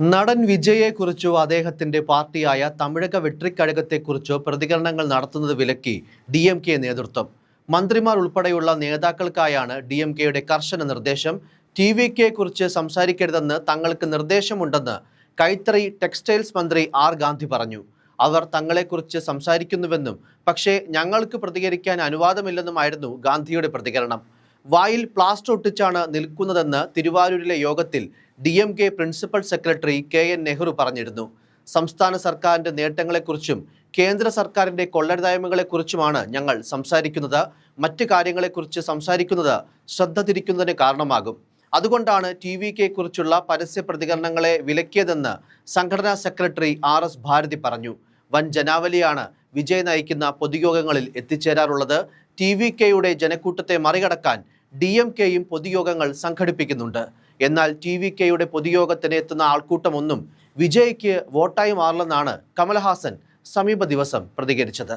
നടൻ വിജയെക്കുറിച്ചോ അദ്ദേഹത്തിന്റെ പാർട്ടിയായ തമിഴക വെട്രിക്കഴകത്തെക്കുറിച്ചോ പ്രതികരണങ്ങൾ നടത്തുന്നത് വിലക്കി ഡി എം കെ നേതൃത്വം. മന്ത്രിമാർ ഉൾപ്പെടെയുള്ള നേതാക്കൾക്കായാണ് ഡി എം കെയുടെ കർശന നിർദ്ദേശം. ടി വി കെയെക്കുറിച്ച് സംസാരിക്കരുതെന്ന് തങ്ങൾക്ക് നിർദ്ദേശമുണ്ടെന്ന് കൈത്തറി ടെക്സ്റ്റൈൽസ് മന്ത്രി ആർ ഗാന്ധി പറഞ്ഞു. അവർ തങ്ങളെക്കുറിച്ച് സംസാരിക്കുന്നുവെന്നും പക്ഷേ ഞങ്ങൾക്ക് പ്രതികരിക്കാൻ അനുവാദമില്ലെന്നുമായിരുന്നു ഗാന്ധിയുടെ പ്രതികരണം. വായിൽ പ്ലാസ്റ്റർ ഒട്ടിച്ചാണ് നിൽക്കുന്നതെന്ന് തിരുവാരൂരിലെ യോഗത്തിൽ D M K principal secretary K N Nehru പറഞ്ഞിരുന്നു. സംസ്ഥാന സർക്കാരിന്റെ നേട്ടങ്ങളെക്കുറിച്ചും കേന്ദ്ര സർക്കാരിന്റെ കൊള്ളരുതായ്മകളെക്കുറിച്ചുമാണ് ഞങ്ങൾ സംസാരിക്കുന്നത്. മറ്റ് കാര്യങ്ങളെക്കുറിച്ച് സംസാരിക്കുന്നത് ശ്രദ്ധ തിരിക്കുന്നതിന് കാരണമാകും. അതുകൊണ്ടാണ് ടി വി കെക്കുറിച്ചുള്ള പരസ്യ പ്രതികരണങ്ങളെ വിലക്കിയതെന്ന് സംഘടനാ സെക്രട്ടറി ആർ എസ് ഭാരതി പറഞ്ഞു. വൻ ജനാവലിയാണ് വിജയ് നയിക്കുന്ന പൊതുയോഗങ്ങളിൽ എത്തിച്ചേരാറുള്ളത്. ടി വി കെയുടെ ജനക്കൂട്ടത്തെ മറികടക്കാൻ ഡി എം കെയും പൊതുയോഗങ്ങൾ സംഘടിപ്പിക്കുന്നുണ്ട്. എന്നാൽ ടി വി കെയുടെ പൊതുയോഗത്തിന് എത്തുന്ന ആൾക്കൂട്ടമൊന്നും വിജയ്ക്ക് വോട്ടായി മാറില്ലെന്നാണ് കമൽഹാസൻ സമീപ ദിവസം പ്രതികരിച്ചത്.